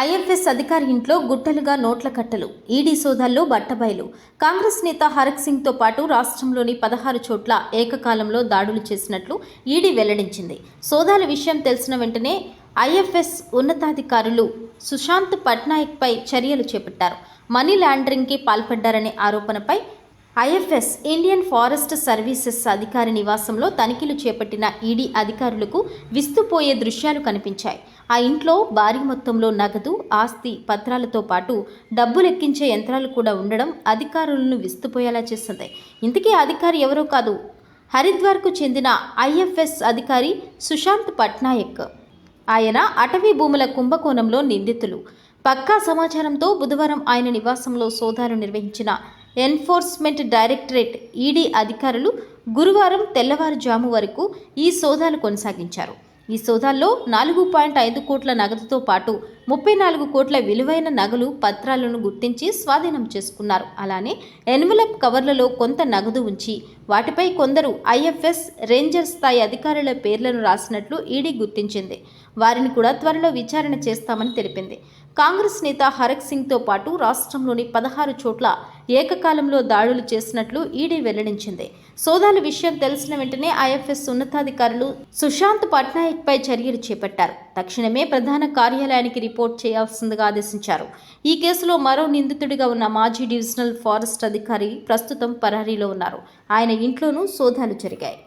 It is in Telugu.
ఐఎఫ్ఎస్ అధికారి ఇంట్లో గుట్టలుగా నోట్ల కట్టలు ఈడీ సోదాల్లో బట్టబయలు. కాంగ్రెస్ నేత హరక్ సింగ్తో పాటు రాష్ట్రంలోని పదహారు చోట్ల ఏకకాలంలో దాడులు చేసినట్లు ఈడీ వెల్లడించింది. సోదాల విషయం తెలిసిన వెంటనే ఐఎఫ్ఎస్ ఉన్నతాధికారులు సుశాంత్ పట్నాయక్పై చర్యలు చేపట్టారు. మనీ లాండరింగ్కి పాల్పడ్డారనే ఆరోపణపై ఐఎఫ్ఎస్ ఇండియన్ ఫారెస్ట్ సర్వీసెస్ అధికారి నివాసంలో తనిఖీలు చేపట్టిన ఈడీ అధికారులకు విస్తుపోయే దృశ్యాలు కనిపించాయి. ఆ ఇంట్లో భారీ మొత్తంలో నగదు ఆస్తి పత్రాలతో పాటు డబ్బు లెక్కించే యంత్రాలు కూడా ఉండడం అధికారులను విస్తుపోయేలా చేస్తుంది. ఇంతకీ అధికారి ఎవరో కాదు. హరిద్వార్కు చెందిన ఐఎఫ్ఎస్ అధికారి సుశాంత్ పట్నాయక్. ఆయన అటవీ భూముల కుంభకోణంలో నిందితులు. పక్కా సమాచారంతో బుధవారం ఆయన నివాసంలో సోదాలు నిర్వహించిన ఎన్ఫోర్స్మెంట్ డైరెక్టరేట్ ఈడీ అధికారులు గురువారం తెల్లవారుజాము వరకు ఈ సోదాలు కొనసాగించారు. ఈ సోదాల్లో నాలుగు పాయింట్ ఐదు కోట్ల నగదుతో పాటు ముప్పై నాలుగు కోట్ల విలువైన నగలు పత్రాలను గుర్తించి స్వాధీనం చేసుకున్నారు. అలానే ఎన్వలప్ కవర్లలో కొంత నగదు ఉంచి వాటిపై కొందరు ఐఎఫ్ఎస్ రేంజర్ స్థాయి అధికారుల పేర్లను రాసినట్లు ఈడీ గుర్తించింది. వారిని కూడా త్వరలో విచారణ చేస్తామని తెలిపింది. కాంగ్రెస్ నేత హరక్ సింగ్తో పాటు రాష్ట్రంలోని పదహారు చోట్ల ఏకకాలంలో దాడులు చేసినట్లు ఈడీ వెల్లడించింది. సోదాల విషయం తెలిసిన వెంటనే ఐఎఫ్ఎస్ ఉన్నతాధికారులు సుశాంత్ పట్నాయక్పై చర్యలు చేపట్టారు. తక్షణమే ప్రధాన కార్యాలయానికి రిపోర్ట్ చేయాల్సిందిగా ఆదేశించారు. ఈ కేసులో మరో నిందితుడిగా ఉన్న మాజీ డివిజనల్ ఫారెస్ట్ అధికారి ప్రస్తుతం పరారీలో ఉన్నారు. ఆయన ఇంట్లోనూ సోదాలు జరిగాయి.